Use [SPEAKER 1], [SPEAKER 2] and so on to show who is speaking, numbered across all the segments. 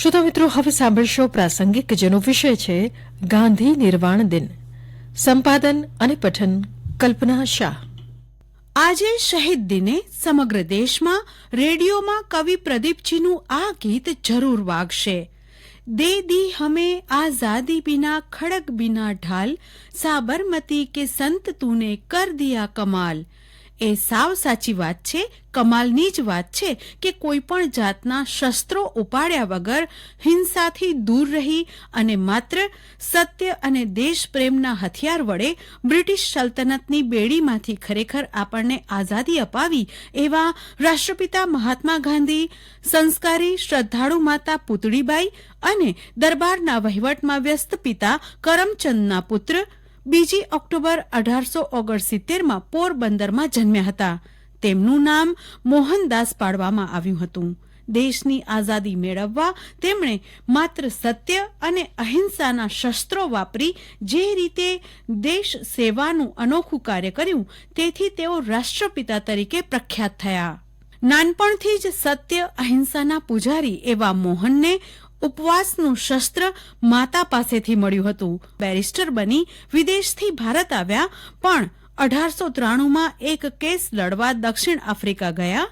[SPEAKER 1] શ્રોતા મિત્રો હવે સાંભળશો પ્રાસંગિક જેનો વિષય છે ગાંધી નિર્વાણ દિન. સંપાદન અને પઠન કલ્પના શાહ.
[SPEAKER 2] આજે શહીદ દિને સમગ્ર દેશમાં રેડિયોમાં કવિ પ્રદીપજીનું આ ગીત જરૂર વાગશે. દે દી હમે આઝાદી બિના ખડક બિના ઢાલ, સાબરમતી કે સંત તુને કર દિયા કમાલ. એ સાવ સાચી વાત છે, કમાલની જ વાત છે કે કોઈ પણ જાતના શસ્ત્રો ઉપાડ્યા વગર હિંસાથી દૂર રહી અને માત્ર સત્ય અને દેશપ્રેમના હથિયાર વડે બ્રિટિશ સલ્તનતની બેડીમાંથી ખરેખર આપણને આઝાદી અપાવી એવા રાષ્ટ્રપિતા મહાત્મા ગાંધી, સંસ્કારી શ્રદ્ધાળુ માતા પુતળીબાઈ અને દરબારના વહીવટમાં વ્યસ્ત પિતા કરમચંદના પુત્ર બીજી ઓક્ટોબર અઢારસો ઓગણસિત્તેરમાં પોરબંદરમાં જન્મ્યા હતા. તેમનું નામ મોહનદાસ પાડવામાં આવ્યું હતું. દેશની આઝાદી મેળવવા તેમણે માત્ર સત્ય અને અહિંસાના શસ્ત્રો વાપરી, જે રીતે દેશ સેવાનું અનોખું કાર્ય કર્યું, તેથી તેઓ રાષ્ટ્રપિતા તરીકે પ્રખ્યાત થયા. નાનપણથી જ સત્ય અહિંસાના પૂજારી એવા મોહનને ઉપવાસનું શસ્ત્ર માતા પાસેથી મળ્યું હતું. બેરિસ્ટર બની વિદેશથી ભારત આવ્યા, પણ અઢારસો ત્રાણુંમાં એક કેસ લડવા દક્ષિણ આફ્રિકા ગયા.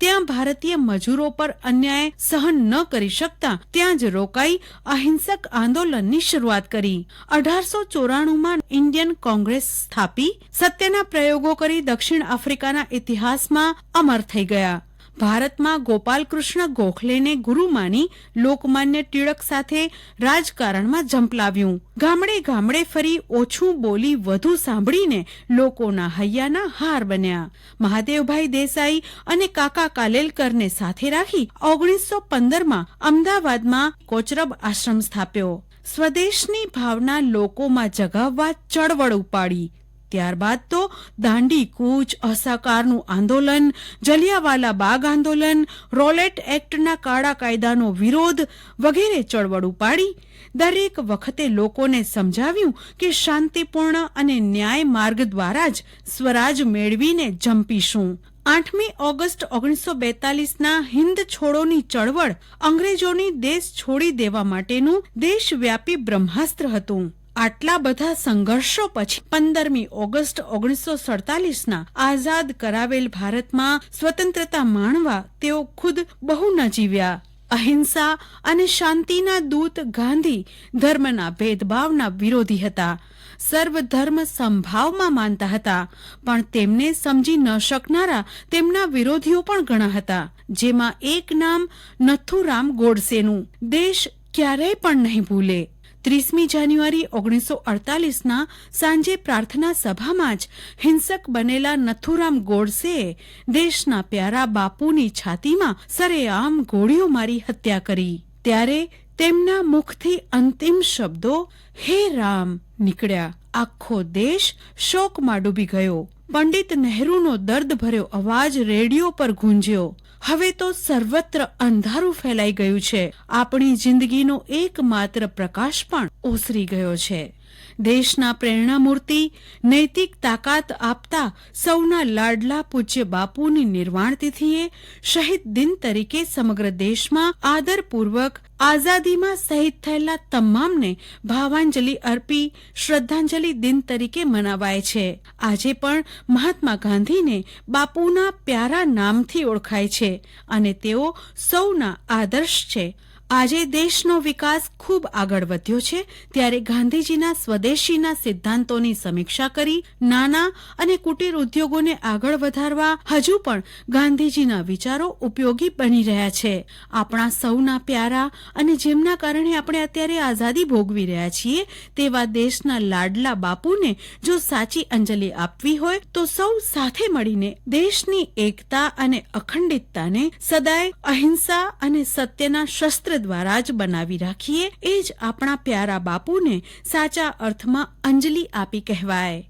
[SPEAKER 2] ત્યાં ભારતીય મજૂરો પર અન્યાય સહન ન કરી શકતા ત્યાં જ રોકાઈ અહિંસક આંદોલનની શરૂઆત કરી. અઢારસો ચોરાણુંમાં ઇન્ડિયન કોંગ્રેસ સ્થાપી. સત્યના પ્રયોગો કરી દક્ષિણ આફ્રિકાના ઇતિહાસમાં અમર થઈ ગયા. ભારતમાં ગોપાલકૃષ્ણ ગોખલેને ગુરુ માની લોકમાન્ય ટિળક સાથે રાજકારણમાં ઝંપલાવ્યું ગામડે ગામડે ફરી ઓછું બોલી વધુ સાંભળીને લોકોના હૈયાના હાર બન્યા. મહાદેવભાઈ દેસાઈ અને કાકા કાલેલકરને સાથે રાખી ઓગણીસો પંદરમાં અમદાવાદમાં કોચરબ આશ્રમ સ્થાપ્યો. સ્વદેશની ભાવના લોકોમાં જગાવવા ચળવળ ઉપાડી. ત્યારબાદ તો દાંડી કૂચ અસહકારનું આંદોલન, જલિયાવાલા બાગ આંદોલન, રોલેટ એક્ટના કાળા કાયદાનો વિરોધ વગેરે ચળવળ ઉપાડી. દરેક વખતે લોકોને સમજાવ્યું કે શાંતિપૂર્ણ અને ન્યાય માર્ગ દ્વારા જ સ્વરાજ મેળવીને જંપીશું. આઠમી ઓગસ્ટ ઓગણીસો બેતાલીસના હિન્દ છોડોની ચળવળ અંગ્રેજોની દેશ છોડી દેવા માટેનું દેશવ્યાપી બ્રહ્માસ્ત્ર હતું. આટલા બધા સંઘર્ષો પછી પંદરમી ઓગસ્ટ ઓગણીસો સડતાલીસના આઝાદ કરાવેલ ભારતમાં સ્વતંત્રતા માણવા તેઓ ખુદ બહુ ન જીવ્યા અહિંસા અને શાંતિના દૂત ગાંધી ધર્મના ભેદભાવના વિરોધી હતા. સર્વધર્મ સંભાવમાં માનતા હતા, પણ તેમને સમજી ન શકનારા તેમના વિરોધીઓ પણ ઘણા હતા, જેમાં એક નામ નથુરામ ગોડસેનું. દેશ ક્યારેય પણ નહીં ભૂલે. ત્રીસમી જાન્યુઆરી ઓગણીસો અડતાલીસના સાંજે પ્રાર્થના સભામાં જ હિંસક બનેલા નથુરામ ગોડસેએ દેશના પ્યારા બાપુની છાતીમાં સરેઆમ ગોળીઓ મારી હત્યા કરી. ત્યારે તેમના મુખથી અંતિમ શબ્દો હે રામ નીકળ્યા. આખો દેશ શોકમાં ડૂબી ગયો. પંડિત નહેરુનો દર્દ ભર્યો અવાજ રેડિયો પર ગુંજ્યો. હવે તો સર્વત્ર અંધારું ફેલાઈ ગયું છે. આપણી જિંદગીનો એકમાત્ર પ્રકાશ પણ ઓસરી ગયો છે. દેશના પ્રેરણામૂર્તિ, નૈતિક તાકાત આપતા સૌના લાડલા પૂજ્ય બાપુની નિર્વાણ તિથિએ શહીદ દિન તરીકે સમગ્ર દેશમાં આદરપૂર્વક આઝાદીમાં શહીદ થયેલા તમામને ભાવાંજલિ અર્પી, શ્રદ્ધાંજલિ દિન તરીકે મનાવાય છે. આજે પણ મહાત્મા ગાંધીને બાપુના પ્યારા નામથી ઓળખાય છે અને તેઓ સૌના આદર્શ છે. આજે દેશનો વિકાસ ખૂબ આગળ વધ્યો છે, ત્યારે ગાંધીજીના સ્વદેશીના સિદ્ધાંતોની સમીક્ષા કરી નાના અને કુટીર ઉદ્યોગોને આગળ વધારવા હજુ પણ ગાંધીજીના વિચારો ઉપયોગી બની રહ્યા છે. આપણા સૌના પ્યારા અને જેમના કારણે આપણે અત્યારે આઝાદી ભોગવી રહ્યા છીએ, તેવા દેશના લાડલા બાપુને જો સાચી અંજલિ આપવી હોય, તો સૌ સાથે મળીને દેશની એકતા અને અખંડિતતાને સદાય અહિંસા અને સત્યના શસ્ત્ર દ્વારા જ બનાવી રાખીએ, એ જ આપણા પ્યારા બાપુને સાચા અર્થમાં અંજલિ આપી કહેવાય.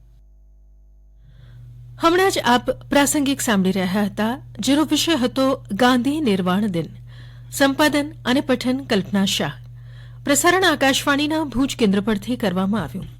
[SPEAKER 1] હમણાં જ આપ પ્રાસંગિક સાંભળી રહ્યા હતા, જેનો વિષય હતો ગાંધી નિર્વાણ દિન, સંપાદન અને પઠન કલ્પના શાહ. પ્રસારણ આકાશવાણીના ભુજ કેન્દ્ર પરથી કરવામાં આવ્યું.